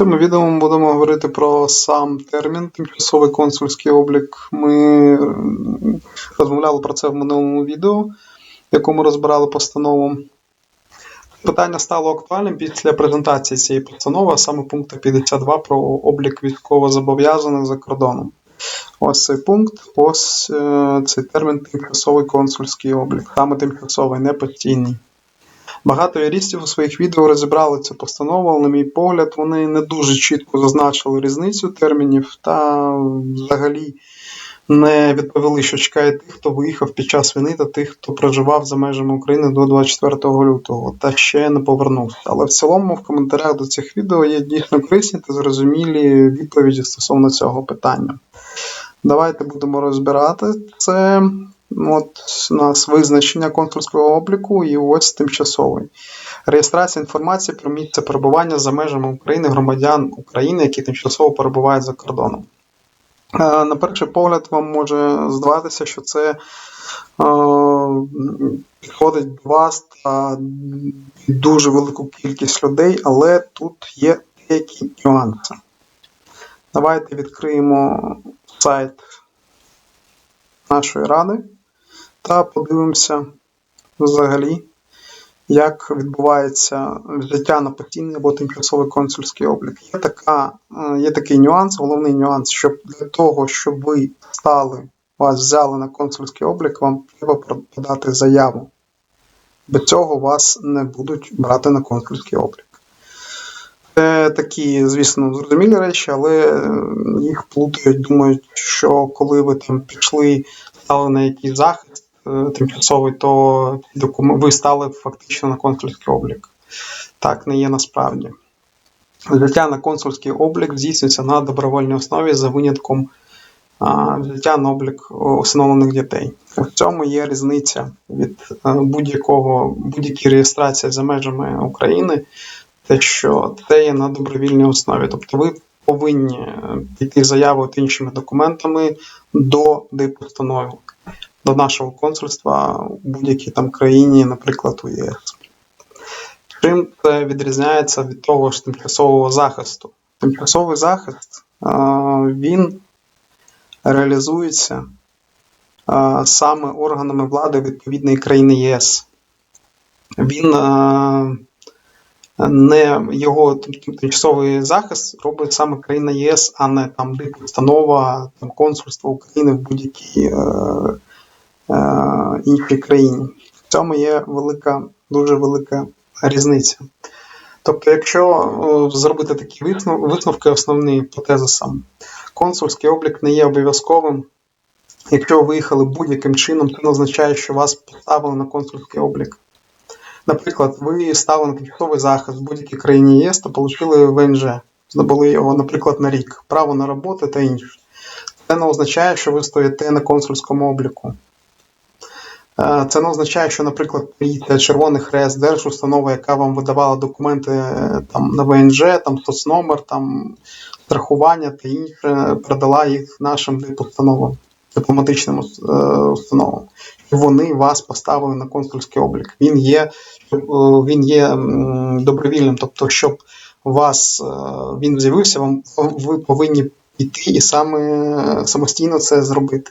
цьому відео ми будемо говорити про сам термін тимчасовий консульський облік. Ми розмовляли про це в минулому відео, в якому розбирали постанову. Питання стало актуальним після презентації цієї постанови, а саме пункту 52 про облік військовозобов'язаних за кордоном. Ось цей пункт, ось е, цей термін тимчасовий консульський облік, саме тимчасовий, не постійний. Багато юристів у своїх відео розібрали цю постанову, але, на мій погляд, вони не дуже чітко зазначили різницю термінів та взагалі не відповіли, що чекає тих, хто виїхав під час війни, та тих, хто проживав за межами України до 24 лютого та ще не повернувся. Але в цілому в коментарях до цих відео є дійсно корисні та зрозумілі відповіді стосовно цього питання. Давайте будемо розбирати це. От у нас визначення консульського обліку і ось тимчасовий. Реєстрація інформації про місце перебування за межами України громадян України, які тимчасово перебувають за кордоном. Е, На перший погляд, вам може здаватися, що це е, підходить до вас та дуже велику кількість людей, але тут є деякі нюанси. Давайте відкриємо сайт нашої ради та подивимося взагалі, як відбувається взяття на постійний або тимчасовий консульський облік. Є, така, е, є такий нюанс, головний нюанс, що для того, щоб ви стали, вас взяли на консульський облік, вам треба подати заяву. Без цього вас не будуть брати на консульський облік. Це такі, звісно, зрозумілі речі, але е, їх плутають, думають, що коли ви там пішли, стали на якийсь захист тимчасовий, то ви стали фактично на консульський облік. Так не є насправді. Взяття на консульський облік здійснюється на добровольній основі за винятком взяття на облік усиновлених дітей. У цьому є різниця від е, будь-якого будь-якої реєстрації за межами України те, що це є на добровільній основі. Тобто ви повинні е, піти заяву іншими документами до дипостанови, до нашого консульства у будь-якій там країні, наприклад, у ЄС. Чим це відрізняється від того ж тимчасового захисту? Тимчасовий захист він реалізується саме органами влади відповідної країни ЄС. Він не його тимчасовий захист робить саме країна ЄС, а не там постанова там консульство України в будь-якій е, іншій країні. В цьому є велика, дуже велика різниця. Тобто, якщо е, зробити такі висновки основні по тезисам, консульський облік не є обов'язковим. Якщо ви виїхали будь-яким чином, це не означає, що вас поставили на консульський облік. Наприклад, ви стали на тимчасовий захист в будь-якій країні ЄС та отримали ВНЖ, здобули його, наприклад, на рік, право на роботу та інше. Це не означає, що ви стоїте на консульському обліку. Е, Це не означає, що, наприклад, приїде Червоний Хрест, держустанова, яка вам видавала документи е, там, на ВНЖ, там соцномер, там страхування та інше, передала їх нашим постановам, дипломатичним е, установам. Вони вас поставили на консульський облік. Він є, він є добровільним, тобто, щоб вас він з'явився, вам ви повинні піти і саме самостійно це зробити.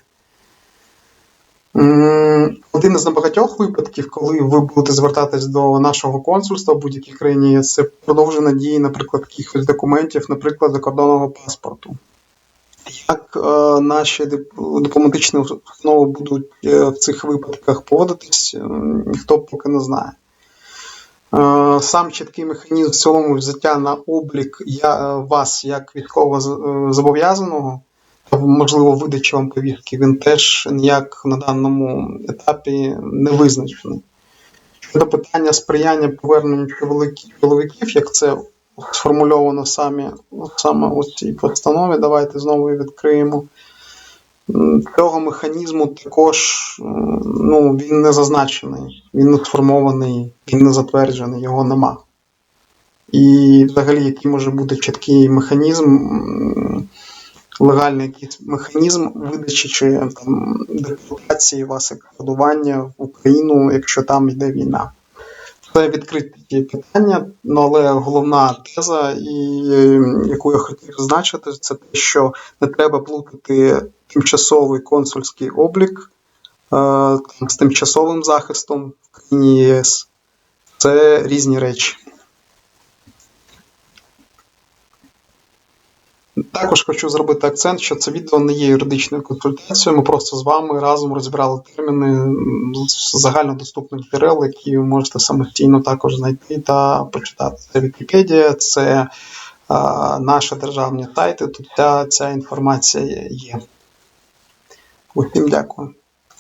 Один із небагатьох випадків, коли ви будете звертатись до нашого консульства в будь-якій країні, це продовження дії, наприклад, якихось документів, наприклад, закордонного паспорту. Як е, наші дип- дипломатичні установи будуть е, в цих випадках поводитись, е, ніхто поки не знає. Е, Сам чіткий механізм в цілому взяття на облік я, е, вас як військово зобов'язаного, можливо, видачі вам повістки, він теж ніяк на даному етапі не визначений. Щодо питання сприяння поверненню чоловіків, як це сформульовано самі, саме у цій постанові, давайте знову відкриємо. Цього механізму також ну, він не зазначений, він не сформований, він не затверджений, його нема. І взагалі, який може бути чіткий механізм, легальний якийсь механізм видачі чи там, депортації вас і кодування в Україну, якщо там йде війна. Це відкриті питання, ну, але головна теза, і, яку я хотів зазначити, це те, що не треба плутати тимчасовий консульський облік е, з тимчасовим захистом в країні ЄС. Це різні речі. Також хочу зробити акцент, що це відео не є юридичною консультацією. Ми просто з вами разом розбирали терміни загальнодоступних джерел, які ви можете самостійно також знайти та почитати. Це Вікіпедія, це а, наші державні сайти. Тут ця, ця інформація є. Усім дякую.